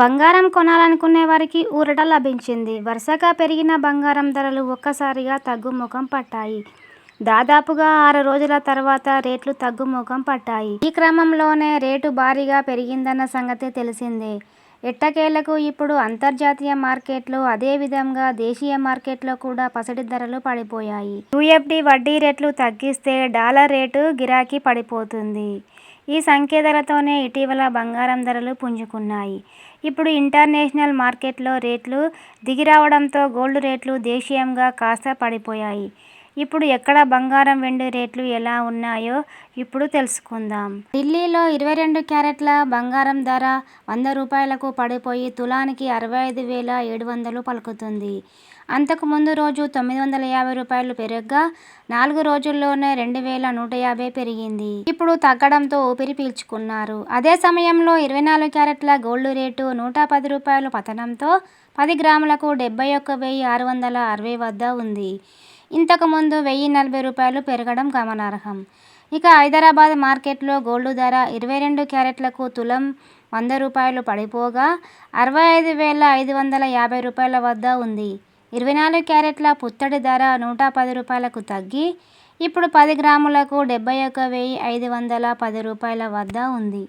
బంగారం కొనాలనుకునే వారికి ఊరట లభించింది. వరుసగా పెరిగిన బంగారం ధరలు ఒక్కసారిగా తగ్గుముఖం పట్టాయి. దాదాపుగా ఆరు రోజుల తర్వాత రేట్లు తగ్గుముఖం పట్టాయి. ఈ క్రమంలోనే రేటు భారీగా పెరిగిందన్న సంగతి తెలిసిందే. ఎట్టకేలకు ఇప్పుడు అంతర్జాతీయ మార్కెట్లో అదే విధంగా దేశీయ మార్కెట్లో కూడా పసిడి ధరలు పడిపోయాయి. యూఎఫ్డీ వడ్డీ రేట్లు తగ్గిస్తే డాలర్ రేటు గిరాకీ పడిపోతుంది. ఈ సంకేతాలతోనే ఇటీవల బంగారం ధరలు పుంజుకున్నాయి. ఇప్పుడు ఇంటర్నేషనల్ మార్కెట్లో రేట్లు దిగిరావడంతో గోల్డ్ రేట్లు దేశీయంగా కాస్త పడిపోయాయి. ఇప్పుడు ఎక్కడ బంగారం, వెండి రేట్లు ఎలా ఉన్నాయో ఇప్పుడు తెలుసుకుందాం. ఢిల్లీలో ఇరవై రెండు క్యారెట్ల బంగారం ధర వంద రూపాయలకు పడిపోయి తులానికి అరవై ఐదు వేల ఏడు వందలు పలుకుతుంది అంతకు ముందు రోజు తొమ్మిది వందల యాభై రూపాయలు పెరగగా నాలుగు రోజుల్లోనే రెండు వేల నూట యాభై పెరిగింది. ఇప్పుడు తగ్గడంతో ఊపిరి పీల్చుకున్నారు. అదే సమయంలో ఇరవై నాలుగు క్యారెట్ల గోల్డ్ రేటు నూట పది రూపాయలు పతనంతో పది గ్రాములకు డెబ్బై ఒక్క వెయ్యి ఆరు వందల అరవై వద్ద ఉంది. ఇంతకుముందు వెయ్యి నలభై రూపాయలు పెరగడం గమనార్హం. ఇక హైదరాబాద్ మార్కెట్లో గోల్డ్ ధర ఇరవై రెండు క్యారెట్లకు తులం వంద రూపాయలు పడిపోగా అరవై ఐదు వేల ఐదు వందల యాభై రూపాయల వద్ద ఉంది. ఇరవై నాలుగు క్యారెట్ల పుత్తడి ధర నూట పది రూపాయలకు తగ్గి ఇప్పుడు పది గ్రాములకు డెబ్బై ఒక వెయ్యి ఐదు వందల పది రూపాయల వద్ద ఉంది.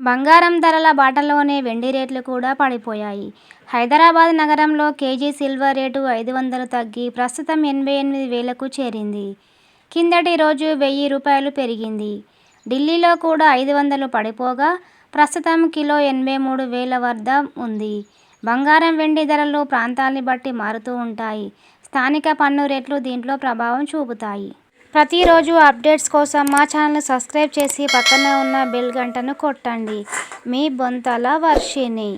బంగారం ధరల బాటలోనే వెండి రేట్లు కూడా పడిపోయాయి. హైదరాబాద్ నగరంలో కేజీ సిల్వర్ రేటు ఐదు వందలు తగ్గి ప్రస్తుతం ఎనభై ఎనిమిది వేలకు చేరింది. కిందటి రోజు వెయ్యి రూపాయలు పెరిగింది. ఢిల్లీలో కూడా ఐదు వందలు పడిపోగా ప్రస్తుతం కిలో ఎనభై మూడు వేల వద్ద ఉంది. బంగారం, వెండి ధరలు ప్రాంతాల్ని బట్టి మారుతూ ఉంటాయి. స్థానిక పన్ను రేట్లు దీంట్లో ప్రభావం చూపుతాయి. ప్రతిరోజు అప్డేట్స్ కోసం మా ఛానల్ సబ్స్క్రైబ్ చేసి పక్కనే ఉన్న బెల్ గంటను కొట్టండి. మీ బొంతల వర్షిణి